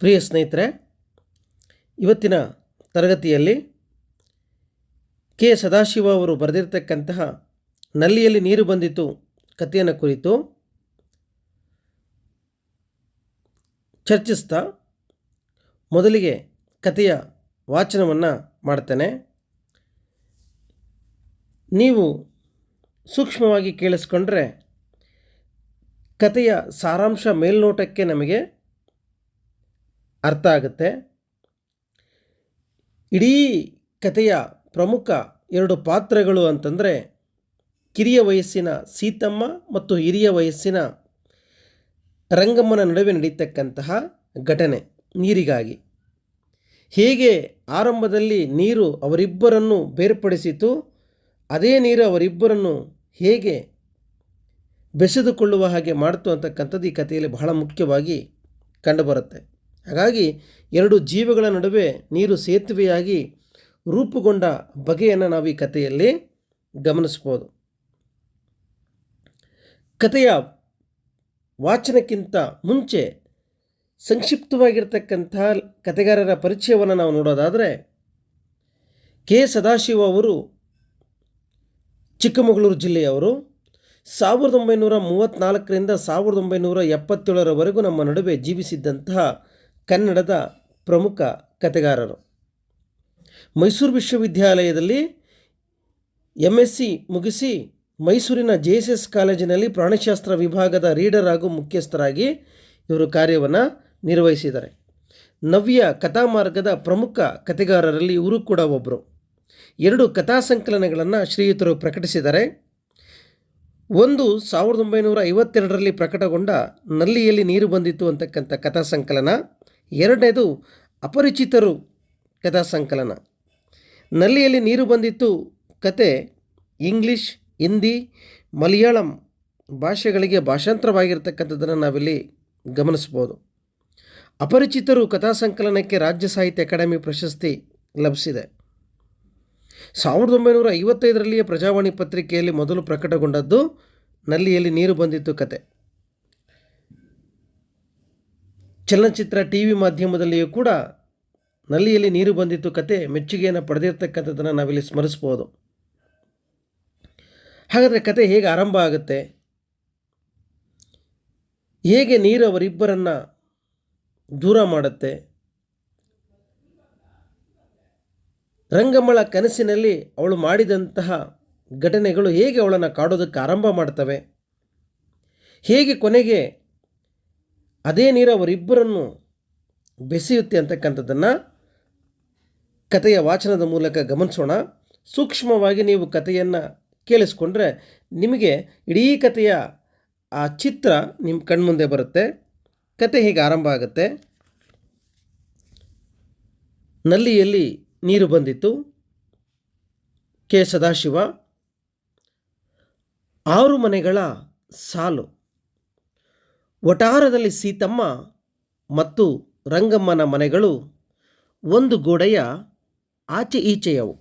ಪ್ರಿಯ ಸ್ನೇಹಿತರೆ, ಇವತ್ತಿನ ತರಗತಿಯಲ್ಲಿ ಕೆ. ಸದಾಶಿವ ಅವರು ಬರೆದಿರ್ತಕ್ಕಂತಹ ನಲ್ಲಿಯಲ್ಲಿ ನೀರು ಬಂದಿತು ಕಥೆಯನ್ನು ಕುರಿತು ಚರ್ಚಿಸ್ತಾ ಮೊದಲಿಗೆ ಕಥೆಯ ವಾಚನವನ್ನು ಮಾಡ್ತೇನೆ. ನೀವು ಸೂಕ್ಷ್ಮವಾಗಿ ಕೇಳಿಸ್ಕೊಂಡ್ರೆ ಕಥೆಯ ಸಾರಾಂಶ ಮೇಲ್ನೋಟಕ್ಕೆ ನಮಗೆ ಅರ್ಥ ಆಗುತ್ತೆ. ಇಡೀ ಕಥೆಯ ಪ್ರಮುಖ ಎರಡು ಪಾತ್ರಗಳು ಅಂತಂದರೆ ಕಿರಿಯ ವಯಸ್ಸಿನ ಸೀತಮ್ಮ ಮತ್ತು ಹಿರಿಯ ವಯಸ್ಸಿನ ರಂಗಮ್ಮನ ನಡುವೆ ನಡೀತಕ್ಕಂತಹ ಘಟನೆ ನೀರಿಗಾಗಿ. ಹೇಗೆ ಆರಂಭದಲ್ಲಿ ನೀರು ಅವರಿಬ್ಬರನ್ನು ಬೇರ್ಪಡಿಸಿತು, ಅದೇ ನೀರು ಅವರಿಬ್ಬರನ್ನು ಹೇಗೆ ಬೆಸೆದುಕೊಳ್ಳುವ ಹಾಗೆ ಮಾಡ್ತು ಅಂತಕ್ಕಂಥದ್ದು ಈ ಕಥೆಯಲ್ಲಿ ಬಹಳ ಮುಖ್ಯವಾಗಿ ಕಂಡುಬರುತ್ತೆ. ಹಾಗಾಗಿ ಎರಡು ಜೀವಗಳ ನಡುವೆ ನೀರು ಸೇತುವೆಯಾಗಿ ರೂಪುಗೊಂಡ ಬಗೆಯನ್ನು ನಾವು ಈ ಕಥೆಯಲ್ಲಿ ಗಮನಿಸ್ಬೋದು. ಕಥೆಯ ವಾಚನಕ್ಕಿಂತ ಮುಂಚೆ ಸಂಕ್ಷಿಪ್ತವಾಗಿರ್ತಕ್ಕಂಥ ಕಥೆಗಾರರ ಪರಿಚಯವನ್ನು ನಾವು ನೋಡೋದಾದರೆ ಕೆ. ಸದಾಶಿವ ಅವರು, ಚಿಕ್ಕಮಗಳೂರು ಜಿಲ್ಲೆಯವರು ಸಾವಿರದ ಒಂಬೈನೂರ ಮೂವತ್ತ್ನಾಲ್ಕರಿಂದ ಸಾವಿರದ ಒಂಬೈನೂರ ಎಪ್ಪತ್ತೇಳರವರೆಗೂ ನಮ್ಮ ನಡುವೆ ಜೀವಿಸಿದ್ದಂತಹ ಕನ್ನಡದ ಪ್ರಮುಖ ಕಥೆಗಾರರು ಮೈಸೂರು ವಿಶ್ವವಿದ್ಯಾಲಯದಲ್ಲಿ ಎಂ ಎಸ್ ಸಿ ಮುಗಿಸಿ ಮೈಸೂರಿನ ಜೆ ಎಸ್ ಎಸ್ ಕಾಲೇಜಿನಲ್ಲಿ ಪ್ರಾಣಿಶಾಸ್ತ್ರ ವಿಭಾಗದ ರೀಡರ್ ಹಾಗೂ ಮುಖ್ಯಸ್ಥರಾಗಿ ಇವರು ಕಾರ್ಯವನ್ನು ನಿರ್ವಹಿಸಿದ್ದಾರೆ. ನವ್ಯ ಕಥಾಮಾರ್ಗದ ಪ್ರಮುಖ ಕಥೆಗಾರರಲ್ಲಿ ಇವರು ಕೂಡ ಒಬ್ಬರು ಎರಡು ಕಥಾ ಸಂಕಲನಗಳನ್ನು ಶ್ರೀಯುತರು ಪ್ರಕಟಿಸಿದ್ದಾರೆ. ಒಂದು ಸಾವಿರದ ಒಂಬೈನೂರ ಐವತ್ತೆರಡರಲ್ಲಿ ಪ್ರಕಟಗೊಂಡ ನಲ್ಲಿಯಲ್ಲಿ ನೀರು ಬಂದಿತ್ತು ಅಂತಕ್ಕಂಥ ಕಥಾ ಸಂಕಲನ. ಎರಡನೇದು ಅಪರಿಚಿತರು ಕಥಾ ಸಂಕಲನ. ನಲ್ಲಿಯಲ್ಲಿ ನೀರು ಬಂದಿತ್ತು ಕತೆ ಇಂಗ್ಲಿಷ್, ಹಿಂದಿ, ಮಲಯಾಳಂ ಭಾಷೆಗಳಿಗೆ ಭಾಷಾಂತರವಾಗಿರ್ತಕ್ಕಂಥದ್ದನ್ನು ನಾವಿಲ್ಲಿ ಗಮನಿಸ್ಬೋದು ಅಪರಿಚಿತರು ಕಥಾ ಸಂಕಲನಕ್ಕೆ ರಾಜ್ಯ ಸಾಹಿತ್ಯ ಅಕಾಡೆಮಿ ಪ್ರಶಸ್ತಿ ಲಭಿಸಿದೆ. ಸಾವಿರದ ಒಂಬೈನೂರ ಐವತ್ತೈದರಲ್ಲಿಯೇ ಪ್ರಜಾವಾಣಿ ಪತ್ರಿಕೆಯಲ್ಲಿ ಮೊದಲು ಪ್ರಕಟಗೊಂಡದ್ದು ನಲ್ಲಿಯಲ್ಲಿ ನೀರು ಬಂದಿತ್ತು ಕತೆ. ಚಲನಚಿತ್ರ ಟಿ ವಿ ಮಾಧ್ಯಮದಲ್ಲಿಯೂ ಕೂಡ ನಲ್ಲಿಯಲ್ಲಿ ನೀರು ಬಂದಿತ್ತು ಕತೆ, ಮೆಚ್ಚುಗೆಯನ್ನು ಪಡೆದಿರ್ತಕ್ಕಂಥದ್ದನ್ನು ನಾವಿಲ್ಲಿ ಸ್ಮರಿಸ್ಬೋದು. ಹಾಗಾದರೆ ಕತೆ ಹೇಗೆ ಆರಂಭ ಆಗುತ್ತೆ? ಹೇಗೆ ನೀರು ಅವರಿಬ್ಬರನ್ನು ದೂರ ಮಾಡುತ್ತೆ? ರಂಗಮ್ಮಳ ಕನಸಿನಲ್ಲಿ ಅವಳು ಮಾಡಿದಂತಹ ಘಟನೆಗಳು ಹೇಗೆ ಅವಳನ್ನು ಕಾಡೋದಕ್ಕೆ ಆರಂಭ ಮಾಡ್ತವೆ? ಹೇಗೆ ಕೊನೆಗೆ ಅದೇ ನೀರು ಅವರಿಬ್ಬರನ್ನು ಬೆಸೆಯುತ್ತೆ ಅಂತಕ್ಕಂಥದ್ದನ್ನು ಕಥೆಯ ವಾಚನದ ಮೂಲಕ ಗಮನಿಸೋಣ. ಸೂಕ್ಷ್ಮವಾಗಿ ನೀವು ಕಥೆಯನ್ನು ಕೇಳಿಸ್ಕೊಂಡ್ರೆ ನಿಮಗೆ ಇಡೀ ಕಥೆಯ ಆ ಚಿತ್ರ ನಿಮ್ಮ ಕಣ್ಮುಂದೆ ಬರುತ್ತೆ. ಕತೆ ಹೀಗೆ ಆರಂಭ ಆಗುತ್ತೆ. ನಲ್ಲಿಯಲ್ಲಿ ನೀರು ಬಂದಿತ್ತು. ಕೆ ಸದಾಶಿವ, ಆರು ಮನೆಗಳ ಸಾಲು. ಒಟಾರದಲ್ಲಿ ಸೀತಮ್ಮ ಮತ್ತು ರಂಗಮ್ಮನ ಮನೆಗಳು ಒಂದು ಗೋಡೆಯ ಆಚೆ ಈಚೆಯವು.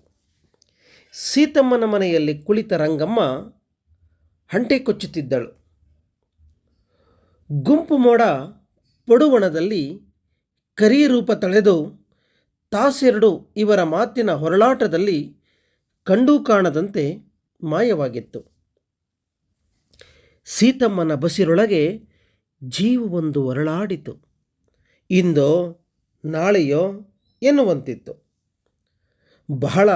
ಸೀತಮ್ಮನ ಮನೆಯಲ್ಲಿ ಕುಳಿತ ರಂಗಮ್ಮ ಹಂಟೆ ಕೊಚ್ಚುತ್ತಿದ್ದಳು. ಗುಂಪು ಮೋಡ ಪಡುವಣದಲ್ಲಿ ಕರಿ ರೂಪ ತಳೆದು ತಾಸೆರಡು ಇವರ ಮಾತಿನ ಹೊರಳಾಟದಲ್ಲಿ ಕಂಡು ಕಾಣದಂತೆ ಮಾಯವಾಗಿತ್ತು. ಸೀತಮ್ಮನ ಬಸಿರೊಳಗೆ ಜೀವವೊಂದು ಒರಳಾಡಿತು. ಇಂದೋ ನಾಳೆಯೋ ಎನ್ನುವಂತಿತ್ತು. ಬಹಳ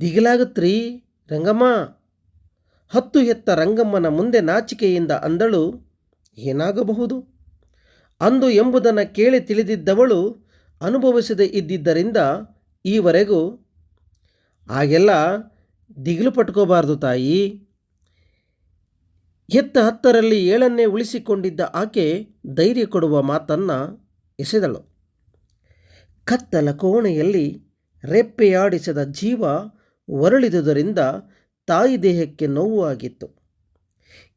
ದಿಗಿಲಾಗತ್ರಿ ರಂಗಮ್ಮ. ಹತ್ತು ಹೆತ್ತ ರಂಗಮ್ಮನ ಮುಂದೆ ನಾಚಿಕೆಯಿಂದ ಅಂದಳು, ಏನಾಗಬಹುದು? ಅಂದು ಎಂಬುದನ್ನು ಕೇಳಿ ತಿಳಿದಿದ್ದವಳು ಅನುಭವಿಸದೆ ಇದ್ದಿದ್ದರಿಂದ ಈವರೆಗೂ, ಆಗೆಲ್ಲ ದಿಗಿಲು ಪಟ್ಕೋಬಾರ್ದು ತಾಯಿ. ಹೆತ್ತ ಹತ್ತರಲ್ಲಿ ಏಳನ್ನೇ ಉಳಿಸಿಕೊಂಡಿದ್ದ ಆಕೆ ಧೈರ್ಯ ಕೊಡುವ ಮಾತನ್ನು ಎಸೆದಳು. ಕತ್ತಲ ಕೋಣೆಯಲ್ಲಿ ರೆಪ್ಪೆಯಾಡಿಸದ ಜೀವ ಹೊರಳಿದುದರಿಂದ ತಾಯಿ ದೇಹಕ್ಕೆ ನೋವು ಆಗಿತ್ತು.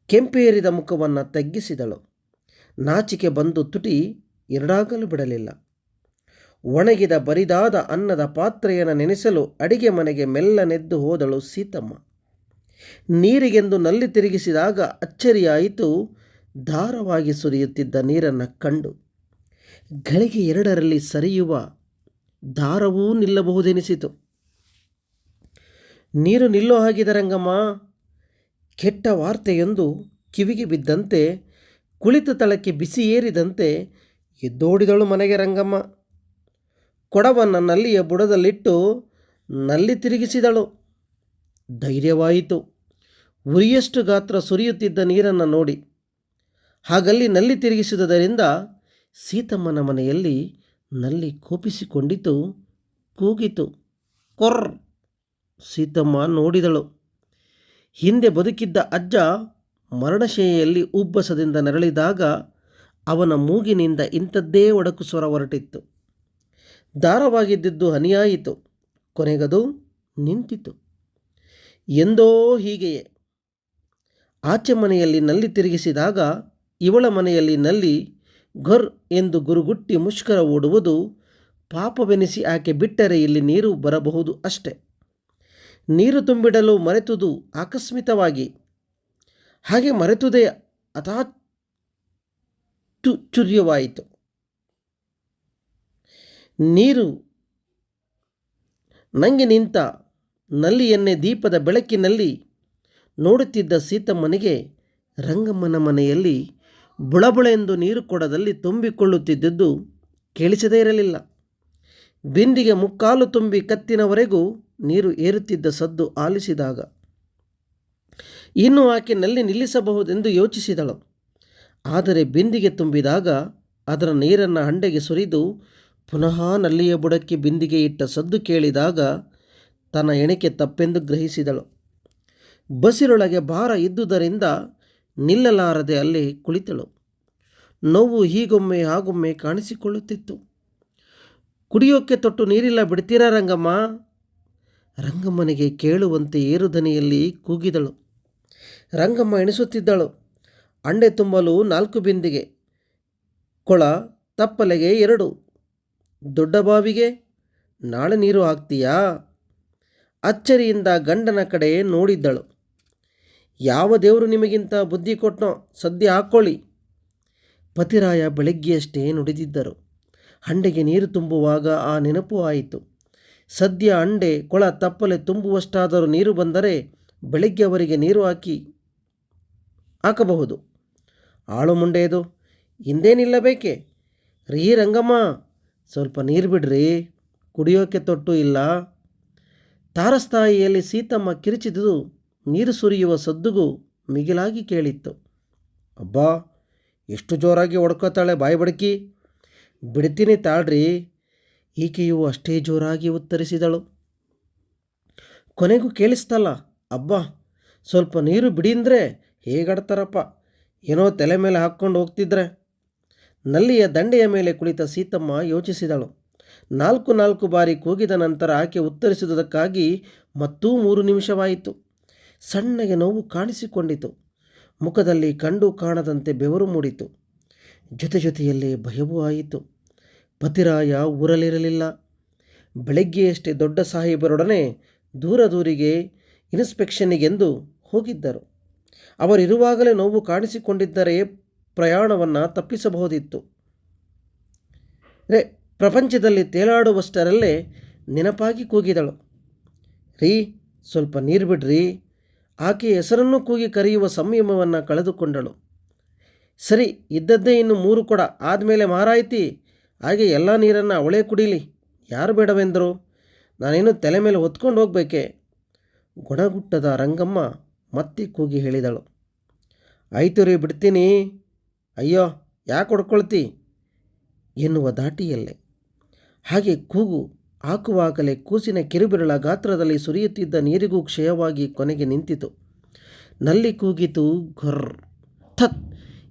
ಕೆಂಪೇರಿದ ಮುಖವನ್ನು ತಗ್ಗಿಸಿದಳು. ನಾಚಿಕೆ ಬಂದು ತುಟಿ ಎರಡಾಗಲು ಬಿಡಲಿಲ್ಲ. ಒಣಗಿದ ಬರಿದಾದ ಅನ್ನದ ಪಾತ್ರೆಯನ್ನು ನೆನೆಸಲು ಅಡಿಗೆ ಮನೆಗೆ ಮೆಲ್ಲನೆದ್ದು ಹೋದಳು ಸೀತಮ್ಮ. ನೀರಿಗೆಂದು ನಲ್ಲಿ ತಿರುಗಿಸಿದಾಗ ಅಚ್ಚರಿಯಾಯಿತು. ಧಾರವಾಗಿ ಸುರಿಯುತ್ತಿದ್ದ ನೀರನ್ನು ಕಂಡು ಗಳಿಗೆ ಎರಡರಲ್ಲಿ ಸರಿಯುವ ದಾರವೂ ನಿಲ್ಲಬಹುದೆನಿಸಿತು. ನೀರು ನಿಲ್ಲೋ ಹಾಗಿದ ರಂಗಮ್ಮ ಕೆಟ್ಟ ವಾರ್ತೆಯೊಂದು ಕಿವಿಗೆ ಬಿದ್ದಂತೆ, ಕುಳಿತ ತಳಕ್ಕೆ ಬಿಸಿ ಏರಿದಂತೆ ಎದ್ದೋಡಿದಳು ಮನೆಗೆ ರಂಗಮ್ಮ. ಕೊಡವನ್ನು ನಲ್ಲಿಯ ಬುಡದಲ್ಲಿಟ್ಟು ನಲ್ಲಿ ತಿರುಗಿಸಿದಳು. ಧೈರ್ಯವಾಯಿತು. ಉರಿಯಷ್ಟು ಗಾತ್ರ ಸುರಿಯುತ್ತಿದ್ದ ನೀರನ್ನು ನೋಡಿ. ಹಾಗಲ್ಲಿ ನಲ್ಲಿ ತಿರುಗಿಸಿದುದರಿಂದ ಸೀತಮ್ಮನ ಮನೆಯಲ್ಲಿ ನಲ್ಲಿ ಕೋಪಿಸಿಕೊಂಡಿತು, ಕೂಗಿತು. ಕೊರ್ರ್! ಸೀತಮ್ಮ ನೋಡಿದಳು. ಹಿಂದೆ ಬದುಕಿದ್ದ ಅಜ್ಜ ಮರಣಶೈಯಲ್ಲಿ ಉಬ್ಬಸದಿಂದ ನರಳಿದಾಗ ಅವನ ಮೂಗಿನಿಂದ ಇಂಥದ್ದೇ ಒಡಕು ಸ್ವರ ಹೊರಟಿತ್ತು. ದಾರವಾಗಿದ್ದಿದ್ದು ಹನಿಯಾಯಿತು, ಕೊನೆಗದು ನಿಂತಿತು. ಎಂದೋ ಹೀಗೆಯೇ ಆಚೆ ಮನೆಯಲ್ಲಿ ನಲ್ಲಿ ತಿರುಗಿಸಿದಾಗ ಇವಳ ಮನೆಯಲ್ಲಿ ನಲ್ಲಿ ಘರ್ ಎಂದು ಗುರುಗುಟ್ಟಿ ಮುಷ್ಕರ ಓಡುವುದು ಪಾಪವೆನಿಸಿ ಆಕೆ ಬಿಟ್ಟರೆ ಇಲ್ಲಿ ನೀರು ಬರಬಹುದು ಅಷ್ಟೆ. ನೀರು ತುಂಬಿಡಲು ಮರೆತುದು ಆಕಸ್ಮಿತವಾಗಿ ಹಾಗೆ ಮರೆತುದೇ ಅತಾಚುರ್ಯವಾಯಿತು ನೀರು ನಂಗೆ ನಿಂತ ನಲ್ಲಿಯನ್ನೇ ದೀಪದ ಬೆಳಕಿನಲ್ಲಿ ನೋಡುತ್ತಿದ್ದ ಸೀತಮ್ಮನಿಗೆ ರಂಗಮ್ಮನ ಮನೆಯಲ್ಲಿ ಬುಳಬುಳೆಂದು ನೀರು ಕೊಡದಲ್ಲಿ ತುಂಬಿಕೊಳ್ಳುತ್ತಿದ್ದುದು ಕೇಳಿಸದೇ ಇರಲಿಲ್ಲ. ಬಿಂದಿಗೆ ಮುಕ್ಕಾಲು ತುಂಬಿ ಕತ್ತಿನವರೆಗೂ ನೀರು ಏರುತ್ತಿದ್ದ ಸದ್ದು ಆಲಿಸಿದಾಗ ಇನ್ನು ಆಕೆ ನಲ್ಲಿ ನಿಲ್ಲಿಸಬಹುದೆಂದು ಯೋಚಿಸಿದಳು. ಆದರೆ ಬಿಂದಿಗೆ ತುಂಬಿದಾಗ ಅದರ ನೀರನ್ನು ಹಂಡೆಗೆ ಸುರಿದು ಪುನಃ ನಲ್ಲಿಯ ಬುಡಕ್ಕೆ ಬಿಂದಿಗೆ ಇಟ್ಟ ಸದ್ದು ಕೇಳಿದಾಗ ತನ್ನ ಎಣಿಕೆ ತಪ್ಪೆಂದು ಗ್ರಹಿಸಿದಳು. ಬಸಿರೊಳಗೆ ಭಾರ ಇದ್ದುದರಿಂದ ನಿಲ್ಲಲಾರದೆ ಅಲ್ಲಿ ಕುಳಿತಳು. ನೋವು ಹೀಗೊಮ್ಮೆ ಹಾಗೊಮ್ಮೆ ಕಾಣಿಸಿಕೊಳ್ಳುತ್ತಿತ್ತು. ಕುಡಿಯೋಕ್ಕೆ ತೊಟ್ಟು ನೀರಿಲ್ಲ ಬಿಡ್ತೀರಾ ರಂಗಮ್ಮ? ರಂಗಮ್ಮನಿಗೆ ಕೇಳುವಂತೆ ಏರುದನಿಯಲ್ಲಿ ಕೂಗಿದಳು. ರಂಗಮ್ಮ ಎಣಿಸುತ್ತಿದ್ದಳು. ಅಂಡೆ ತುಂಬಲು ನಾಲ್ಕು ಬಿಂದಿಗೆ, ಕೊಳ ತಪ್ಪಲೆಗೆ ಎರಡು. ದೊಡ್ಡ ಬಾವಿಗೆ ನಾಳೆ ನೀರು ಹಾಕ್ತೀಯಾ? ಅಚ್ಚರಿಯಿಂದ ಗಂಡನ ಕಡೆ ನೋಡಿದ್ದಳು. ಯಾವ ದೇವರು ನಿಮಗಿಂತ ಬುದ್ಧಿ ಕೊಟ್ಟನೋ ಸದ್ಯ ಹಾಕ್ಕೊಳ್ಳಿ. ಪತಿರಾಯ ಬೆಳಗ್ಗೆಯಷ್ಟೇ ನುಡಿದಿದ್ದರು. ಹಂಡೆಗೆ ನೀರು ತುಂಬುವಾಗ ಆ ನೆನಪು ಆಯಿತು. ಸದ್ಯ ಅಂಡೆ ಕೊಳ, ತಪ್ಪಲೆ ತುಂಬುವಷ್ಟಾದರೂ ನೀರು ಬಂದರೆ ಬೆಳಗ್ಗೆ ಅವರಿಗೆ ನೀರು ಹಾಕಿ, ಹಾಕಬಹುದು. ಆಳು ಮುಂಡೆಯದು, ಹಿಂದೇನಿಲ್ಲಬೇಕೆ? ರೀ ರಂಗಮ್ಮ, ಸ್ವಲ್ಪ ನೀರು ಬಿಡ್ರಿ, ಕುಡಿಯೋಕೆ ತೊಟ್ಟು ಇಲ್ಲ. ತಾರಸ್ತಾಯಿಯಲ್ಲಿ ಸೀತಮ್ಮ ಕಿರಿಚಿದುದು ನೀರು ಸುರಿಯುವ ಸದ್ದುಗೂ ಮಿಗಿಲಾಗಿ ಕೇಳಿತ್ತು. ಅಬ್ಬಾ, ಎಷ್ಟು ಜೋರಾಗಿ ಹೊಡ್ಕೋತಾಳೆ ಬಾಯಿ ಬಡಕಿ. ಬಿಡ್ತೀನಿ ತಾಳ್ರಿ, ಈಕೆಯು ಅಷ್ಟೇ ಜೋರಾಗಿ ಉತ್ತರಿಸಿದಳು. ಕೊನೆಗೂ ಕೇಳಿಸ್ತಲ್ಲ, ಅಬ್ಬಾ, ಸ್ವಲ್ಪ ನೀರು ಬಿಡಿಂದ್ರೆ ಹೇಗಾಡ್ತಾರಪ್ಪ, ಏನೋ ತಲೆ ಮೇಲೆ ಹಾಕ್ಕೊಂಡು ಹೋಗ್ತಿದ್ರೆ. ನಲ್ಲಿಯ ದಂಡೆಯ ಮೇಲೆ ಕುಳಿತ ಸೀತಮ್ಮ ಯೋಚಿಸಿದಳು. ನಾಲ್ಕು ನಾಲ್ಕು ಬಾರಿ ಕೂಗಿದ ನಂತರ ಆಕೆ ಉತ್ತರಿಸಿದುದಕ್ಕಾಗಿ ಮತ್ತೂ ಮೂರು ನಿಮಿಷವಾಯಿತು. ಸಣ್ಣಗೆ ನೋವು ಕಾಣಿಸಿಕೊಂಡಿತು. ಮುಖದಲ್ಲಿ ಕಂಡು ಕಾಣದಂತೆ ಬೆವರು ಮೂಡಿತು. ಜೊತೆ ಜೊತೆಯಲ್ಲಿ ಭಯವೂ ಆಯಿತು. ಪತಿರಾಯ ಊರಲಿರಲಿಲ್ಲ ಬೆಳಗ್ಗೆಯಷ್ಟೇ ದೊಡ್ಡ ಸಾಹೇಬರೊಡನೆ ದೂರ ದೂರಿಗೆ ಇನ್ಸ್ಪೆಕ್ಷನ್ನಿಗೆಂದು ಹೋಗಿದ್ದರು. ಅವರಿರುವಾಗಲೇ ನೋವು ಕಾಣಿಸಿಕೊಂಡಿದ್ದರೆ ಪ್ರಯಾಣವನ್ನು ತಪ್ಪಿಸಬಹುದಿತ್ತು. ರೇ, ಪ್ರಪಂಚದಲ್ಲಿ ತೇಲಾಡುವಷ್ಟರಲ್ಲೇ ನೆನಪಾಗಿ ಕೂಗಿದಳು. ರೀ, ಸ್ವಲ್ಪ ನೀರು ಬಿಡ್ರಿ. ಆಕೆ ಹೆಸರನ್ನು ಕೂಗಿ ಕರೆಯುವ ಸಂಯಮವನ್ನು ಕಳೆದುಕೊಂಡಳು. ಸರಿ, ಇದ್ದದ್ದೇ ಇನ್ನು ಮೂರು ಕೊಡ. ಆದಮೇಲೆ ಮಾರಾಯ್ತಿ. ಹಾಗೆ ಎಲ್ಲ ನೀರನ್ನು ಅವಳೇ ಕುಡೀಲಿ. ಯಾರು ಬೇಡವೆಂದರು? ನಾನೇನು ತಲೆ ಮೇಲೆ ಹೊತ್ಕೊಂಡು ಹೋಗ್ಬೇಕೆ? ಗುಣಗುಟ್ಟದ ರಂಗಮ್ಮ ಮತ್ತೆ ಕೂಗಿ ಹೇಳಿದಳು. ಆಯ್ತು ರೀ, ಬಿಡ್ತೀನಿ. ಅಯ್ಯೋ, ಯಾಕೆ ಹೊಡ್ಕೊಳ್ತಿ? ಎನ್ನುವ ದಾಟಿಯಲ್ಲೇ ಹಾಗೆ ಕೂಗು ಹಾಕುವಾಗಲೇ ಕೂಸಿನ ಕಿರುಬಿರಳ ಗಾತ್ರದಲ್ಲಿ ಸುರಿಯುತ್ತಿದ್ದ ನೀರಿಗೂ ಕ್ಷಯವಾಗಿ ಕೊನೆಗೆ ನಿಂತಿತು. ನಲ್ಲಿ ಕೂಗಿತು ಘೊರ್. ಥತ್!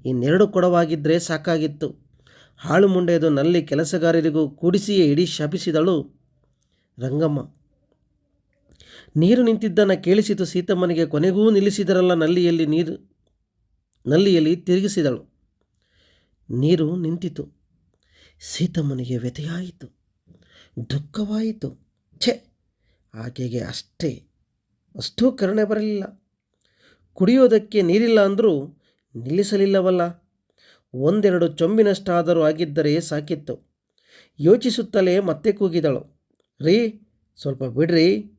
ಇನ್ನೆರಡು ಕೊಡವಾಗಿದ್ದರೆ ಸಾಕಾಗಿತ್ತು. ಹಾಳು ಮುಂಡೆಯದು ನಲ್ಲಿ ಕೆಲಸಗಾರರಿಗೂ ಕೂಡಿಸಿಯೇ ಇಡೀ ಶಪಿಸಿದಳು ರಂಗಮ್ಮ. ನೀರು ನಿಂತಿದ್ದನ್ನು ಕೇಳಿಸಿತು ಸೀತಮ್ಮನಿಗೆ ಕೊನೆಗೂ ನಿಲ್ಲಿಸಿದರಲ್ಲ ನಲ್ಲಿಯಲ್ಲಿ ನೀರು. ನಲ್ಲಿಯಲ್ಲಿ ತಿರುಗಿಸಿದಳು. ನೀರು ನಿಂತಿತು. ಸೀತಮ್ಮನಿಗೆ ವ್ಯಥೆಯಾಯಿತು. ದುಃಖವಾಯಿತು. ಛೆ, ಆಕೆಗೆ ಅಷ್ಟೇ. ಅಷ್ಟೂ ಕರುಣೆ ಬರಲಿಲ್ಲ. ಕುಡಿಯೋದಕ್ಕೆ ನೀರಿಲ್ಲ ಅಂದರೂ ನಿಲ್ಲಿಸಲಿಲ್ಲವಲ್ಲ. ಒಂದೆರಡು ಚೊಂಬಿನಷ್ಟಾದರೂ ಆಗಿದ್ದರೆ ಸಾಕಿತ್ತು. ಯೋಚಿಸುತ್ತಲೇ ಮತ್ತೆ ಕೂಗಿದಳು. ರೀ, ಸ್ವಲ್ಪ ಬಿಡ್ರಿ.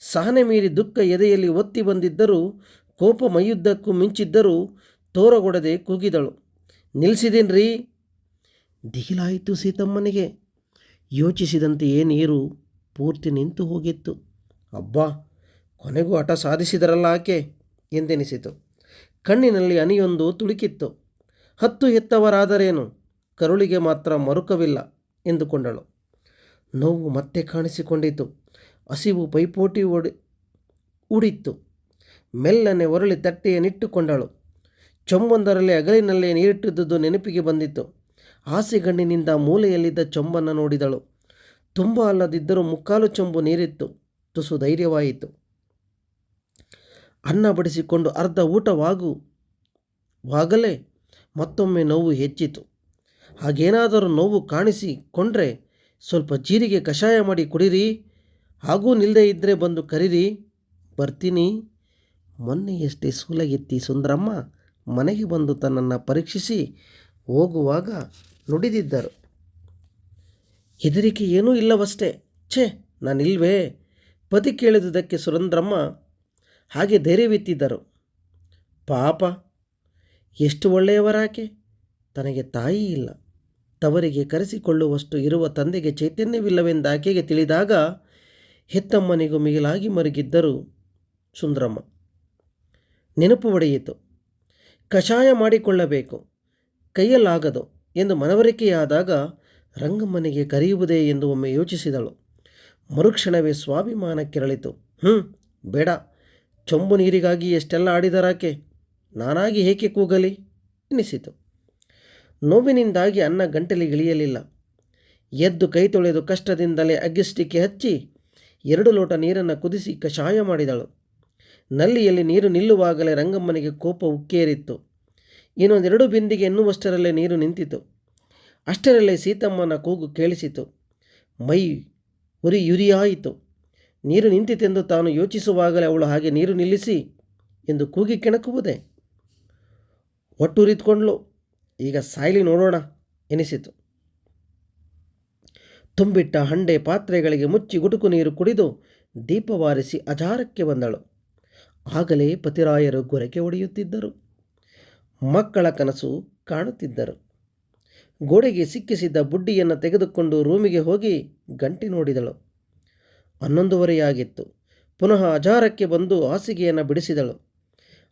ಸಹನೆ ಮೀರಿ ದುಃಖ ಎದೆಯಲ್ಲಿ ಒತ್ತಿ ಬಂದಿದ್ದರೂ, ಕೋಪ ಮೈಯುದ್ದಕ್ಕೂ ಮಿಂಚಿದ್ದರೂ ತೋರಗೊಡದೆ ಕೂಗಿದಳು. ನಿಲ್ಲಿಸಿದೇನ್ರಿ ದಿಗಿಲಾಯಿತು ಸೀತಮ್ಮನಿಗೆ. ಯೋಚಿಸಿದಂತೆಯೇ ನೀರು ಪೂರ್ತಿ ನಿಂತು ಹೋಗಿತ್ತು. ಅಬ್ಬಾ, ಕೊನೆಗೂ ಹಠ ಸಾಧಿಸಿದರಲ್ಲ ಆಕೆ ಎಂದೆನಿಸಿತು. ಕಣ್ಣಿನಲ್ಲಿ ಅನಿಯೊಂದು ತುಳುಕಿತ್ತು. ಹತ್ತು ಹೆತ್ತವರಾದರೇನು? ಕರುಳಿಗೆ ಮಾತ್ರ ಮರುಕವಿಲ್ಲ ಎಂದುಕೊಂಡಳು. ನೋವು ಮತ್ತೆ ಕಾಣಿಸಿಕೊಂಡಿತು. ಹಸಿವು ಪೈಪೋಟಿ ಓಡಿ ಉಡಿತ್ತು ಮೆಲ್ಲನೆ ಒರಳಿ ತಟ್ಟೆಯನ್ನಿಟ್ಟುಕೊಂಡಳು. ಚೊಂಬೊಂದರಲ್ಲಿ ಅಗಲಿನಲ್ಲೇ ನೀರಿಟ್ಟಿದ್ದುದು ನೆನಪಿಗೆ ಬಂದಿತ್ತು. ಆಸೆಗಣ್ಣಿನಿಂದ ಮೂಲೆಯಲ್ಲಿದ್ದ ಚೊಂಬನ್ನು ನೋಡಿದಳು. ತುಂಬ ಅಲ್ಲದಿದ್ದರೂ ಮುಕ್ಕಾಲು ಚೊಂಬು ನೀರಿತ್ತು. ತುಸು ಧೈರ್ಯವಾಯಿತು. ಅನ್ನ ಬಡಿಸಿಕೊಂಡು ಅರ್ಧ ಊಟವಾಗು, ವಾಗಲೇ ಮತ್ತೊಮ್ಮೆ ನೋವು ಹೆಚ್ಚಿತು. ಹಾಗೇನಾದರೂ ನೋವು ಕಾಣಿಸಿಕೊಂಡ್ರೆ ಸ್ವಲ್ಪ ಜೀರಿಗೆ ಕಷಾಯ ಮಾಡಿ ಕುಡಿರಿ. ಹಾಗೂ ನಿಲ್ಲದೆ ಇದ್ದರೆ ಬಂದು ಕರೀರಿ. ಬರ್ತೀನಿ. ಮೊನ್ನೆಯಷ್ಟೇ ಸೂಲಗೆತ್ತಿ ಸುಂದರಮ್ಮ ಮನೆಗೆ ಬಂದು ತನ್ನನ್ನು ಪರೀಕ್ಷಿಸಿ ಹೋಗುವಾಗ ನುಡಿದಿದ್ದರು. ಹೆದರಿಕೆ ಏನೂ ಇಲ್ಲವಷ್ಟೇ. ಛೇ, ನಾನಿಲ್ವೇ? ಪತಿ ಕೇಳಿದುದಕ್ಕೆ ಸುರಂದ್ರಮ್ಮ ಹಾಗೆ ಧೈರ್ಯವಿತ್ತಿದ್ದರು. ಪಾಪ, ಎಷ್ಟು ಒಳ್ಳೆಯವರಾಕೆ? ತನಗೆ ತಾಯಿ ಇಲ್ಲ. ತವರಿಗೆ ಕರೆಸಿಕೊಳ್ಳುವಷ್ಟು ಇರುವ ತಂದೆಗೆ ಚೈತನ್ಯವಿಲ್ಲವೆಂದು ಆಕೆಗೆ ತಿಳಿದಾಗ ಹೆತ್ತಮ್ಮನಿಗೂ ಮಿಗಿಲಾಗಿ ಮರುಗಿದ್ದರು ಸುಂದರಮ್ಮ. ನೆನಪು ಒಡೆಯಿತು. ಕಷಾಯ ಮಾಡಿಕೊಳ್ಳಬೇಕು. ಕೈಯಲ್ಲಾಗದು. ಎಂದು ಮನವರಿಕೆಯಾದಾಗ ರಂಗಮ್ಮನಿಗೆ ಕರೆಯುವುದೇ ಎಂದು ಒಮ್ಮೆ ಯೋಚಿಸಿದಳು. ಮರುಕ್ಷಣವೇ ಸ್ವಾಭಿಮಾನ ಕೆರಳಿತು. ಹ್ಞೂ ಬೇಡ. ಚೊಂಬು ನೀರಿಗಾಗಿ ಎಷ್ಟೆಲ್ಲ ಆಡಿದರಾಕೆ? ನಾನಾಗಿ ಏಕೆ ಕೂಗಲಿ? ಎನಿಸಿತು. ನೋವಿನಿಂದಾಗಿ ಅನ್ನ ಗಂಟಲಿಗಿಳಿಯಲಿಲ್ಲ ಎದ್ದು ಕೈ ತೊಳೆದು ಕಷ್ಟದಿಂದಲೇ ಅಗ್ಗಿಸ್ಟಿಕೆ ಹಚ್ಚಿ ಎರಡು ಲೋಟ ನೀರನ್ನು ಕುದಿಸಿ ಕಷಾಯ ಮಾಡಿದಳು. ನಲ್ಲಿಯಲ್ಲಿ ನೀರು ನಿಲ್ಲುವಾಗಲೇ ರಂಗಮ್ಮನಿಗೆ ಕೋಪ ಉಕ್ಕೇರಿತ್ತು. ಇನ್ನೊಂದೆರಡು ಬಿಂದಿಗೆ ಎನ್ನುವಷ್ಟರಲ್ಲೇ ನೀರು ನಿಂತಿತು. ಅಷ್ಟರಲ್ಲೇ ಸೀತಮ್ಮನ ಕೂಗು ಕೇಳಿಸಿತು. ಮೈ ಉರಿ ಯುರಿಯಾಯಿತು ನೀರು ನಿಂತಿತೆಂದು ತಾನು ಯೋಚಿಸುವಾಗಲೇ ಅವಳು ಹಾಗೆ ನೀರು ನಿಲ್ಲಿಸಿ ಎಂದು ಕೂಗಿ ಕೆಣಕುವುದೇ? ಒಟ್ಟುರಿತ್ಕೊಂಡ್ಲು. ಈಗ ಸಾಯ್ಲಿ ನೋಡೋಣ ಎನಿಸಿತು. ತುಂಬಿಟ್ಟ ಹಂಡೆ ಪಾತ್ರೆಗಳಿಗೆ ಮುಚ್ಚಿ ಗುಟುಕು ನೀರು ಕುಡಿದು ದೀಪವಾರಿಸಿ ಅಜಾರಕ್ಕೆ ಬಂದಳು. ಆಗಲೇ ಪತಿರಾಯರು ಗೊರಕೆ ಹೊಡೆಯುತ್ತಿದ್ದರು. ಮಕ್ಕಳ ಕನಸು ಕಾಣುತ್ತಿದ್ದರು. ಗೋಡೆಗೆ ಸಿಕ್ಕಿಸಿದ್ದ ಬುಡ್ಡಿಯನ್ನು ತೆಗೆದುಕೊಂಡು ರೂಮಿಗೆ ಹೋಗಿ ಗಂಟೆ ನೋಡಿದಳು. ಹನ್ನೊಂದುವರೆಯಾಗಿತ್ತು. ಪುನಃ ಅಜಾರಕ್ಕೆ ಬಂದು ಹಾಸಿಗೆಯನ್ನು ಬಿಡಿಸಿದಳು.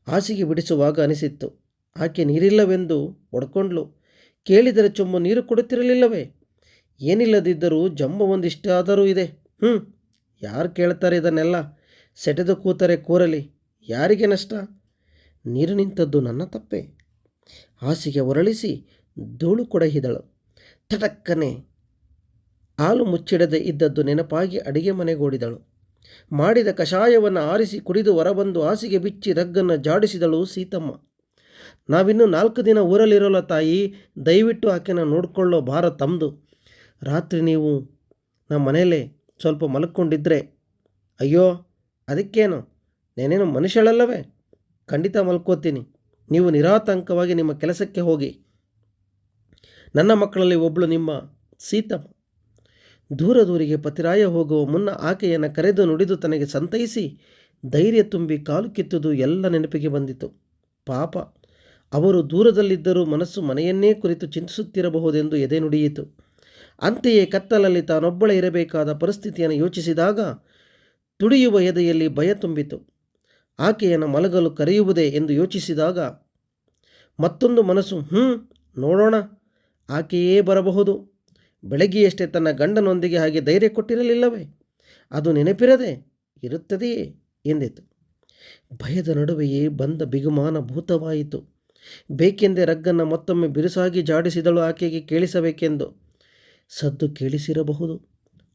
ಹಾಸಿಗೆ ಬಿಡಿಸುವಾಗ ಅನಿಸಿತ್ತು, ಆಕೆ ನೀರಿಲ್ಲವೆಂದು ಒಡ್ಕೊಂಡ್ಲು ಕೇಳಿದರೆ ಚೊಂಬು ನೀರು ಕೊಡುತ್ತಿರಲಿಲ್ಲವೇ? ಏನಿಲ್ಲದಿದ್ದರೂ ಜಂಬ ಒಂದಿಷ್ಟಾದರೂ ಇದೆ. ಹ್ಞೂ ಯಾರು ಕೇಳ್ತಾರೆ ಇದನ್ನೆಲ್ಲ? ಸೆಟೆದು ಕೂತರೆ ಕೂರಲಿ. ಯಾರಿಗೆ ನಷ್ಟ? ನೀರು ನಿಂತದ್ದು ನನ್ನ ತಪ್ಪೆ. ಹಾಸಿಗೆ ಒರಳಿಸಿ ಧೂಳು ಕೊಡಹಿದಳು. ತಟಕ್ಕನೆ ಹಾಲು ಮುಚ್ಚಿಡದೆ ಇದ್ದದ್ದು ನೆನಪಾಗಿ ಅಡಿಗೆ ಮನೆಗೂಡಿದಳು. ಮಾಡಿದ ಕಷಾಯವನ್ನು ಆರಿಸಿ ಕುಡಿದು ಹೊರಬಂದು ಹಾಸಿಗೆ ಬಿಚ್ಚಿ ರಗ್ಗನ್ನು ಜಾಡಿಸಿದಳು ಸೀತಮ್ಮ. ನಾವಿನ್ನು ನಾಲ್ಕು ದಿನ ಊರಲ್ಲಿರೋಲ್ಲ ತಾಯಿ, ದಯವಿಟ್ಟು ಆಕೆನ ನೋಡಿಕೊಳ್ಳೋ ಭಾರ ತಮ್ಮದು ರಾತ್ರಿ ನೀವು ನಮ್ಮ ಮನೆಯಲ್ಲೇ ಸ್ವಲ್ಪ ಮಲ್ಕೊಂಡಿದ್ರೆ, ಅಯ್ಯೋ, ಅದಕ್ಕೇನು? ನೇನೇನು ಮನುಷ್ಯಳಲ್ಲವೇ? ಖಂಡಿತ ಮಲ್ಕೋತೀನಿ. ನೀವು ನಿರಾತಂಕವಾಗಿ ನಿಮ್ಮ ಕೆಲಸಕ್ಕೆ ಹೋಗಿ. ನನ್ನ ಮಕ್ಕಳಲ್ಲಿ ಒಬ್ಬಳು ನಿಮ್ಮ ಸೀತಮ್ಮ. ದೂರ ದೂರಿಗೆ ಪತಿರಾಯ ಹೋಗುವ ಮುನ್ನ ಆಕೆಯನ್ನು ಕರೆದು ನುಡಿದು ತನಗೆ ಸಂತೈಸಿ ಧೈರ್ಯ ತುಂಬಿ ಕಾಲು ಕಿತ್ತುದು ಎಲ್ಲ ನೆನಪಿಗೆ ಬಂದಿತು. ಪಾಪ, ಅವರು ದೂರದಲ್ಲಿದ್ದರೂ ಮನಸ್ಸು ಮನೆಯನ್ನೇ ಕುರಿತು ಚಿಂತಿಸುತ್ತಿರಬಹುದೆಂದು ಎದೆ ನುಡಿಯಿತು. ಅಂತೆಯೇ ಕತ್ತಲಲ್ಲಿ ತಾನೊಬ್ಬಳೇ ಇರಬೇಕಾದ ಪರಿಸ್ಥಿತಿಯನ್ನು ಯೋಚಿಸಿದಾಗ ತುಡಿಯುವ ಎದೆಯಲ್ಲಿ ಭಯ ತುಂಬಿತು. ಆಕೆಯನ್ನು ಮಲಗಲು ಕರೆಯುವುದೇ ಎಂದು ಯೋಚಿಸಿದಾಗ ಮತ್ತೊಂದು ಮನಸ್ಸು ಹ್ಞೂ ನೋಡೋಣ, ಆಕೆಯೇ ಬರಬಹುದು. ಬೆಳಗ್ಗೆಯಷ್ಟೇ ತನ್ನ ಗಂಡನೊಂದಿಗೆ ಹಾಗೆ ಧೈರ್ಯ ಕೊಟ್ಟಿರಲಿಲ್ಲವೇ? ಅದು ನೆನಪಿರದೆ ಇರುತ್ತದೆಯೇ? ಎಂದಿತು. ಭಯದ ನಡುವೆಯೇ ಬಂದ ಬಿಗುಮಾನ ಭೂತವಾಯಿತು. ಬೇಕೆಂದೇ ರಗ್ಗನ್ನು ಮತ್ತೊಮ್ಮೆ ಬಿರುಸಾಗಿ ಜಾಡಿಸಿದಳು ಆಕೆಗೆ ಕೇಳಿಸಬೇಕೆಂದು. ಸದ್ದು ಕೇಳಿಸಿರಬಹುದು.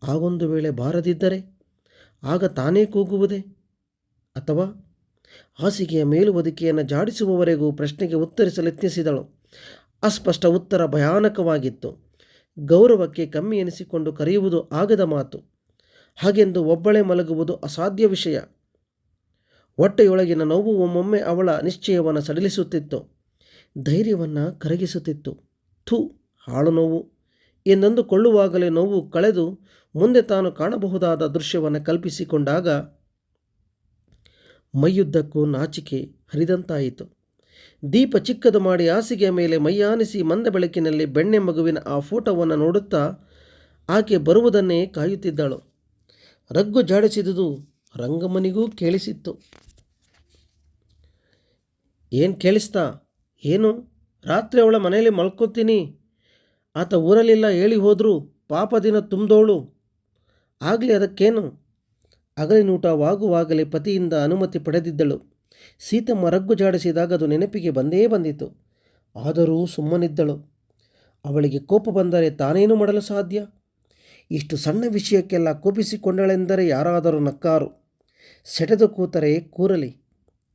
ಆಗೊಂದು ವೇಳೆ ಬಾರದಿದ್ದರೆ ಆಗ ತಾನೇ ಕೂಗುವುದೇ? ಅಥವಾ ಹಾಸಿಗೆಯ ಮೇಲುವದಿಕೆಯನ್ನು ಜಾಡಿಸುವವರೆಗೂ ಪ್ರಶ್ನೆಗೆ ಉತ್ತರಿಸಲು ಯತ್ನಿಸಿದಳು ಅಸ್ಪಷ್ಟ ಉತ್ತರ ಭಯಾನಕವಾಗಿತ್ತು. ಗೌರವಕ್ಕೆ ಕಮ್ಮಿ ಎನಿಸಿಕೊಂಡು ಕರೆಯುವುದು ಆಗದ ಮಾತು. ಹಾಗೆಂದು ಒಬ್ಬಳೇ ಮಲಗುವುದು ಅಸಾಧ್ಯ ವಿಷಯ. ಹೊಟ್ಟೆಯೊಳಗಿನ ನೋವು ಒಮ್ಮೊಮ್ಮೆ ಅವಳ ನಿಶ್ಚಯವನ್ನು ಸಡಿಲಿಸುತ್ತಿತ್ತು. ಧೈರ್ಯವನ್ನು ಕರಗಿಸುತ್ತಿತ್ತು. ಥೂ, ಹಾಳು ನೋವು. ಎಂದಂದುಕೊಳ್ಳುವಾಗಲೇ ನೋವು ಕಳೆದು ಮುಂದೆ ತಾನು ಕಾಣಬಹುದಾದ ದೃಶ್ಯವನ್ನು ಕಲ್ಪಿಸಿಕೊಂಡಾಗ ಮೈಯುದ್ದಕ್ಕೂ ನಾಚಿಕೆ ಹರಿದಂತಾಯಿತು. ದೀಪ ಚಿಕ್ಕದು ಮಾಡಿ ಹಾಸಿಗೆಯ ಮೇಲೆ ಮೈಯಾನಿಸಿ ಮಂದ ಬೆಳಕಿನಲ್ಲಿ ಬೆಣ್ಣೆ ಮಗುವಿನ ಆ ಫೋಟೋವನ್ನು ನೋಡುತ್ತಾ ಆಕೆ ಬರುವುದನ್ನೇ ಕಾಯುತ್ತಿದ್ದಳು. ರಗ್ಗು ಜಾಡಿಸಿದುದು ರಂಗಮ್ಮನಿಗೂ ಕೇಳಿಸಿತ್ತು. ಏನು ಕೇಳಿಸ್ತಾ? ಏನು? ರಾತ್ರಿ ಅವಳ ಮನೆಯಲ್ಲಿ ಮಲ್ಕೋತೀನಿ. ಆತ ಊರಲ್ಲಿಲ್ಲ ಹೇಳಿ ಹೋದರೂ, ಪಾಪ ದಿನ ತುಂಬಿದವಳು ಆಗಲಿ, ಅದಕ್ಕೇನು? ಅಗಲಿನೂಟವಾಗುವಾಗಲೇ ಪತಿಯಿಂದ ಅನುಮತಿ ಪಡೆದಿದ್ದಳು. ಸೀತಮ್ಮ ರಗ್ಗು ಜಾಡಿಸಿದಾಗ ಅದು ನೆನಪಿಗೆ ಬಂದೇ ಬಂದಿತು ಆದರೂ ಸುಮ್ಮನಿದ್ದಳು. ಅವಳಿಗೆ ಕೋಪ ಬಂದರೆ ತಾನೇನು ಮಾಡಲು ಸಾಧ್ಯ? ಇಷ್ಟು ಸಣ್ಣ ವಿಷಯಕ್ಕೆಲ್ಲ ಕೋಪಿಸಿಕೊಂಡಳೆಂದರೆ ಯಾರಾದರೂ ನಕ್ಕಾರು. ಸೆಟೆದು ಕೂತರೆ ಕೂರಲಿ.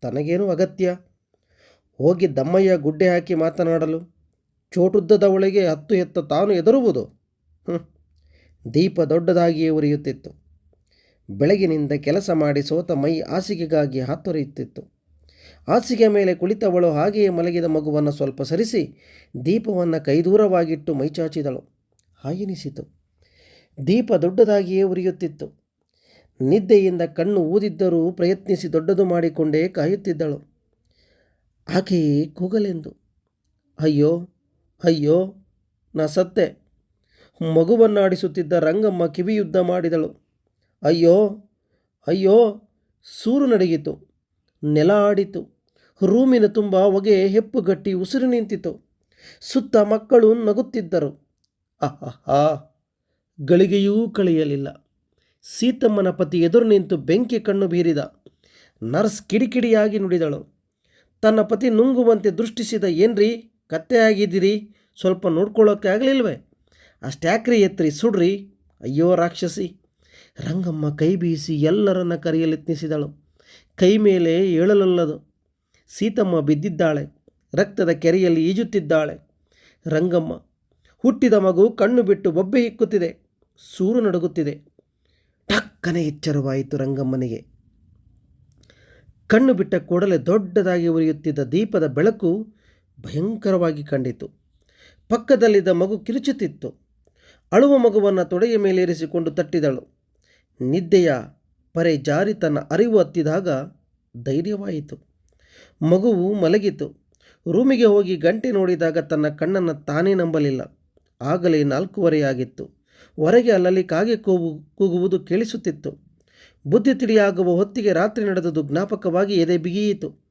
ತನಗೇನು ಅಗತ್ಯ? ಹೋಗಿ ದಮ್ಮಯ್ಯ ಗುಡ್ಡೆ ಹಾಕಿ ಮಾತನಾಡಲು. ಚೋಟುದ್ದದವಳಿಗೆ ಹತ್ತು ಎತ್ತ ತಾನು ಎದುರುವುದು. ದೀಪ ದೊಡ್ಡದಾಗಿಯೇ ಉರಿಯುತ್ತಿತ್ತು. ಬೆಳಗಿನಿಂದ ಕೆಲಸ ಮಾಡಿ ಸೋತ ಮೈ ಹಾಸಿಗೆಗಾಗಿ ಹಾತೊರೆಯುತ್ತಿತ್ತು. ಹಾಸಿಗೆ ಮೇಲೆ ಕುಳಿತವಳು ಹಾಗೆಯೇ ಮಲಗಿದ ಮಗುವನ್ನು ಸ್ವಲ್ಪ ಸರಿಸಿ ದೀಪವನ್ನು ಕೈದೂರವಾಗಿಟ್ಟು ಮೈಚಾಚಿದಳು ಹಾಗೆನಿಸಿತು ದೀಪ ದೊಡ್ಡದಾಗಿಯೇ ಉರಿಯುತ್ತಿತ್ತು. ನಿದ್ದೆಯಿಂದ ಕಣ್ಣು ಊದಿದ್ದರೂ ಪ್ರಯತ್ನಿಸಿ ದೊಡ್ಡದು ಮಾಡಿಕೊಂಡೇ ಕಾಯುತ್ತಿದ್ದಳು. ಆಕೆಯೇ ಕೂಗಲೆಂದು. ಅಯ್ಯೋ ಅಯ್ಯೋ, ನಾ ಸತ್ತೆ. ಮಗುವನ್ನಾಡಿಸುತ್ತಿದ್ದ ರಂಗಮ್ಮ ಕಿವಿಯುದ್ಧ ಮಾಡಿದಳು. ಅಯ್ಯೋ ಅಯ್ಯೋ, ಸೂರು ನಡಗಿತು, ನೆಲ ಆಡಿತು, ರೂಮಿನ ತುಂಬ ಹೊಗೆ ಹೆಪ್ಪುಗಟ್ಟಿ ಉಸಿರು ನಿಂತಿತು, ಸುತ್ತ ಮಕ್ಕಳು ನಗುತ್ತಿದ್ದರು. ಆಹಾ ಗಳಿಗೆಯೂ ಕಳೆಯಲಿಲ್ಲ. ಸೀತಮ್ಮನ ಪತಿ ಎದುರು ನಿಂತು ಬೆಂಕಿ ಕಣ್ಣು ಬೀರಿದ, ನರ್ಸ್ ಕಿಡಿಕಿಡಿಯಾಗಿ ನುಡಿದಳು. ತನ್ನ ಪತಿ ನುಂಗುವಂತೆ ದೃಷ್ಟಿಸಿದ, ಏನ್ರಿ ಕತ್ತೆ ಸ್ವಲ್ಪ ನೋಡ್ಕೊಳ್ಳೋಕೆ ಆಗಲಿಲ್ವೇ ಅಷ್ಟ್ಯಾಕ್ರಿ ಎತ್ರಿ, ಸುಡ್ರಿ. ಅಯ್ಯೋ, ರಾಕ್ಷಸಿ. ರಂಗಮ್ಮ ಕೈ ಬೀಸಿ ಎಲ್ಲರನ್ನ ಕರೆಯಲೆತ್ನಿಸಿದಳು. ಕೈ ಮೇಲೆ ಏಳಲಲ್ಲದು. ಸೀತಮ್ಮ ಬಿದ್ದಿದ್ದಾಳೆ. ರಕ್ತದ ಕೆರೆಯಲ್ಲಿ ಈಜುತ್ತಿದ್ದಾಳೆ. ರಂಗಮ್ಮ, ಹುಟ್ಟಿದ ಮಗು ಕಣ್ಣು ಬಿಟ್ಟು ಬೊಬ್ಬೆ ಇಕ್ಕುತ್ತಿದೆ ಸೂರು ನಡುಗುತ್ತಿದೆ. ಟಕ್ಕನೆ ಎಚ್ಚರವಾಯಿತು ರಂಗಮ್ಮನಿಗೆ. ಕಣ್ಣು ಬಿಟ್ಟ ಕೂಡಲೇ ದೊಡ್ಡದಾಗಿ ಉರಿಯುತ್ತಿದ್ದ ದೀಪದ ಬೆಳಕು ಭಯಂಕರವಾಗಿ ಕಂಡಿತು. ಪಕ್ಕದಲ್ಲಿದ್ದ ಮಗು ಕಿರುಚುತ್ತಿತ್ತು. ಅಳುವ ಮಗುವನ್ನು ತೊಡೆಯ ಮೇಲೇರಿಸಿಕೊಂಡು ತಟ್ಟಿದಳು. ನಿದ್ದೆಯ ಪರೆ ಜಾರಿ ತನ್ನ ಅರಿವು ಹತ್ತಿದಾಗ ಧೈರ್ಯವಾಯಿತು. ಮಗುವು ಮಲಗಿತು. ರೂಮಿಗೆ ಹೋಗಿ ಗಂಟೆ ನೋಡಿದಾಗ ತನ್ನ ಕಣ್ಣನ್ನು ತಾನೇ ನಂಬಲಿಲ್ಲ. ಆಗಲೇ ನಾಲ್ಕೂವರೆಯಾಗಿತ್ತು. ಹೊರಗೆ ಅಲ್ಲಲ್ಲಿ ಕಾಗೆ ಕೂಗು, ಕೂಗುವುದು ಕೇಳಿಸುತ್ತಿತ್ತು. ಬುದ್ಧಿ ತಿಳಿಯಾಗುವ ಹೊತ್ತಿಗೆ ರಾತ್ರಿ ನಡೆದುದು ಜ್ಞಾಪಕವಾಗಿ ಎದೆ ಬಿಗಿಯಿತು.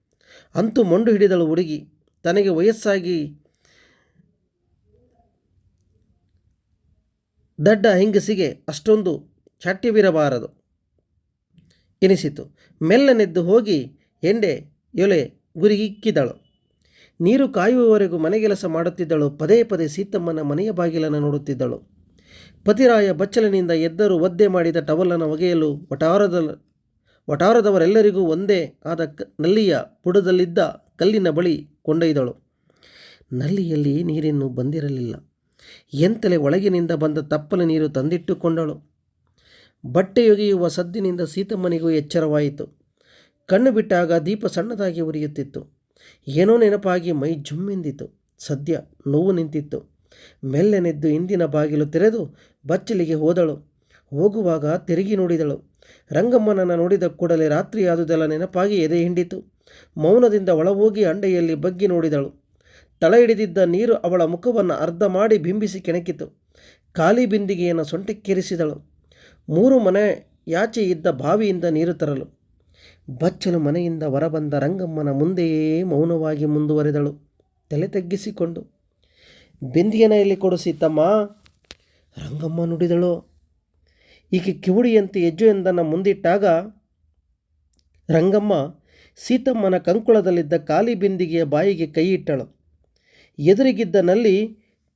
ಅಂತೂ ಮೊಂಡು ಹಿಡಿದಳು ಹುಡುಗಿ. ತನಗೆ ವಯಸ್ಸಾಗಿ ದಡ್ಡ ಹೆಂಗಸಿಗೆ ಅಷ್ಟೊಂದು ಚಾಟ್ಯವಿರಬಾರದು ಎನಿಸಿತು. ಮೆಲ್ಲನೆದ್ದು ಹೋಗಿ ಎಂಡೆ ಎಲೆ ಗುರಿಗಿಕ್ಕಿದಳು ನೀರು ಕಾಯುವವರೆಗೂ ಮನೆಗೆಲಸ ಮಾಡುತ್ತಿದ್ದಳು. ಪದೇ ಪದೇ ಸೀತಮ್ಮನ ಮನೆಯ ಬಾಗಿಲನ್ನು ನೋಡುತ್ತಿದ್ದಳು. ಪತಿರಾಯ ಬಚ್ಚಲಿನಿಂದ ಎದ್ದರು ಒದ್ದೆ ಮಾಡಿದ ಟವಲನ್ನು ಒಗೆಯಲು ವಟಾರದ ವಟಾರದವರೆಲ್ಲರಿಗೂ ಒಂದೇ ಆದ ಕ, ನಲ್ಲಿಯ ಬುಡದಲ್ಲಿದ್ದ ಕಲ್ಲಿನ ಬಳಿ ಕೊಂಡೊಯ್ದಳು. ನಲ್ಲಿಯಲ್ಲಿ ನೀರಿನ್ನು ಬಂದಿರಲಿಲ್ಲ. ಎಂತಲೇ ಒಳಗಿನಿಂದ ಬಂದ ತಪ್ಪಲ ನೀರು ತಂದಿಟ್ಟುಕೊಂಡಳು. ಬಟ್ಟೆಯೊಗೆಯುವ ಸದ್ದಿನಿಂದ ಸೀತಮ್ಮನಿಗೂ ಎಚ್ಚರವಾಯಿತು. ಕಣ್ಣು ಬಿಟ್ಟಾಗ ದೀಪ ಸಣ್ಣದಾಗಿ ಉರಿಯುತ್ತಿತ್ತು. ಏನೋ ನೆನಪಾಗಿ ಮೈ ಜುಮ್ಮೆಂದಿತು ಸದ್ಯ ನೋವು ನಿಂತಿತ್ತು. ಮೆಲ್ಲೆನೆದ್ದು ಇಂದಿನ ಬಾಗಿಲು ತೆರೆದು ಬಚ್ಚಲಿಗೆ ಹೋದಳು. ಹೋಗುವಾಗ ತಿರುಗಿ ನೋಡಿದಳು. ರಂಗಮ್ಮನನ್ನು ನೋಡಿದ ಕೂಡಲೇ ರಾತ್ರಿಯಾದುದೆಲ್ಲ ನೆನಪಾಗಿ ಎದೆ ಹಿಂಡಿತು. ಮೌನದಿಂದ ಒಳಹೋಗಿ ಅಂಡೆಯಲ್ಲಿ ಬಗ್ಗಿ ನೋಡಿದಳು. ತಳ ಹಿಡಿದಿದ್ದ ನೀರು ಅವಳ ಮುಖವನ್ನು ಅರ್ಧ ಮಾಡಿ ಬಿಂಬಿಸಿ ಕೆಣಕಿತು. ಖಾಲಿ ಬಿಂದಿಗೆಯನ್ನು ಸೊಂಟಕ್ಕೇರಿಸಿದಳು. ಮೂರು ಮನೆ ಯಾಚೆ ಇದ್ದ ಬಾವಿಯಿಂದ ನೀರು ತರಲು. ಬಚ್ಚಲು ಮನೆಯಿಂದ ಹೊರಬಂದ ರಂಗಮ್ಮನ ಮುಂದೆಯೇ ಮೌನವಾಗಿ ಮುಂದುವರೆದಳು. ತಲೆ ತಗ್ಗಿಸಿಕೊಂಡು ಬಿಂದಿಗೆನ ಇಲ್ಲಿ ಕೊಡಿಸಿ ತಮ್ಮ ರಂಗಮ್ಮ ನುಡಿದಳು. ಈಕೆ ಕಿವುಡಿಯಂತೆ ಹೆಜ್ಜೆಯೊಂದನ್ನು ಮುಂದಿಟ್ಟಾಗ, ರಂಗಮ್ಮ ಸೀತಮ್ಮನ ಕಂಕುಳದಲ್ಲಿದ್ದ ಖಾಲಿ ಬಿಂದಿಗೆಯ ಬಾಯಿಗೆ ಕೈಯಿಟ್ಟಳು ಎದುರಿಗಿದ್ದ ನಲ್ಲಿ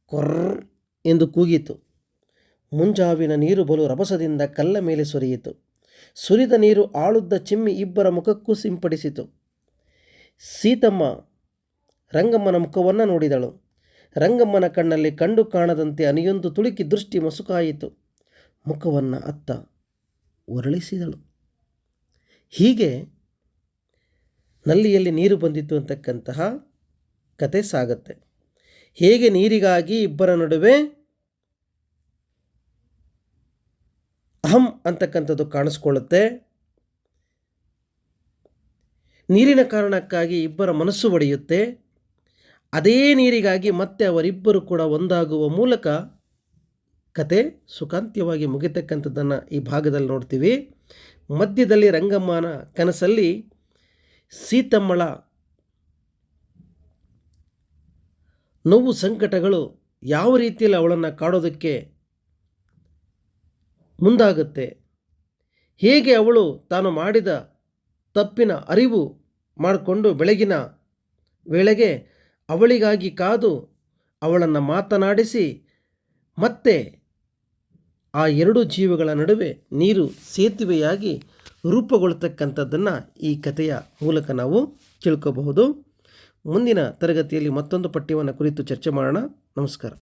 ಕೊರ್ರ್ ಎಂದು ಕೂಗಿತು. ಮುಂಜಾವಿನ ನೀರು ಬಲು ರಭಸದಿಂದ ಕಲ್ಲ ಮೇಲೆ ಸುರಿಯಿತು. ಸುರಿದ ನೀರು ಆಳುದ್ದ ಚಿಮ್ಮಿ ಇಬ್ಬರ ಮುಖಕ್ಕೂ ಸಿಂಪಡಿಸಿತು. ಸೀತಮ್ಮ ರಂಗಮ್ಮನ ಮುಖವನ್ನು ನೋಡಿದಳು. ರಂಗಮ್ಮನ ಕಣ್ಣಲ್ಲಿ ಕಂಡು ಕಾಣದಂತೆ ಅನಿಯೊಂದು ತುಳುಕಿ ದೃಷ್ಟಿ ಮಸುಕಾಯಿತು. ಮುಖವನ್ನು ಅತ್ತ ಒರಳಿಸಿದಳು. ಹೀಗೆ ನಲ್ಲಿಯಲ್ಲಿ ನೀರು ಬಂದಿತ್ತು ಅಂತಕ್ಕಂತಹ ಕತೆ ಸಾಗುತ್ತೆ. ಹೇಗೆ ನೀರಿಗಾಗಿ ಇಬ್ಬರ ನಡುವೆ ಅಹಂ ಅಂತಕ್ಕಂಥದ್ದು ಕಾಣಿಸ್ಕೊಳ್ಳುತ್ತೆ. ನೀರಿನ ಕಾರಣಕ್ಕಾಗಿ ಇಬ್ಬರ ಮನಸ್ಸು ಒಡೆಯುತ್ತೆ. ಅದೇ ನೀರಿಗಾಗಿ ಮತ್ತೆ ಅವರಿಬ್ಬರು ಕೂಡ ಒಂದಾಗುವ ಮೂಲಕ ಕತೆ ಸುಖಾಂತ್ಯವಾಗಿ ಮುಗಿತಕ್ಕಂಥದ್ದನ್ನು ಈ ಭಾಗದಲ್ಲಿ ನೋಡ್ತೀವಿ. ಮಧ್ಯದಲ್ಲಿ ರಂಗಮ್ಮನ ಕನಸಲ್ಲಿ ಸೀತಮ್ಮಳ ನೋವು ಸಂಕಟಗಳು ಯಾವ ರೀತಿಯಲ್ಲಿ ಅವಳನ್ನು ಕಾಡೋದಕ್ಕೆ ಮುಂದಾಗುತ್ತೆ. ಹೇಗೆ ಅವಳು ತಾನು ಮಾಡಿದ ತಪ್ಪಿನ ಅರಿವು ಮಾಡಿಕೊಂಡು ಬೆಳಗಿನ ವೇಳೆಗೆ ಅವಳಿಗಾಗಿ ಕಾದು ಅವಳನ್ನು ಮಾತನಾಡಿಸಿ, ಮತ್ತೆ ಆ ಎರಡು ಜೀವಗಳ ನಡುವೆ ನೀರು ಸೇತುವೆಯಾಗಿ ರೂಪುಗೊಳ್ತಕ್ಕಂಥದ್ದನ್ನು ಈ ಕಥೆಯ ಮೂಲಕ ನಾವು ತಿಳ್ಕೋಬಹುದು. ಮುಂದಿನ ತರಗತಿಯಲ್ಲಿ ಮತ್ತೊಂದು ಪಠ್ಯವನ್ನು ಕುರಿತು ಚರ್ಚೆ ಮಾಡೋಣ. ನಮಸ್ಕಾರ.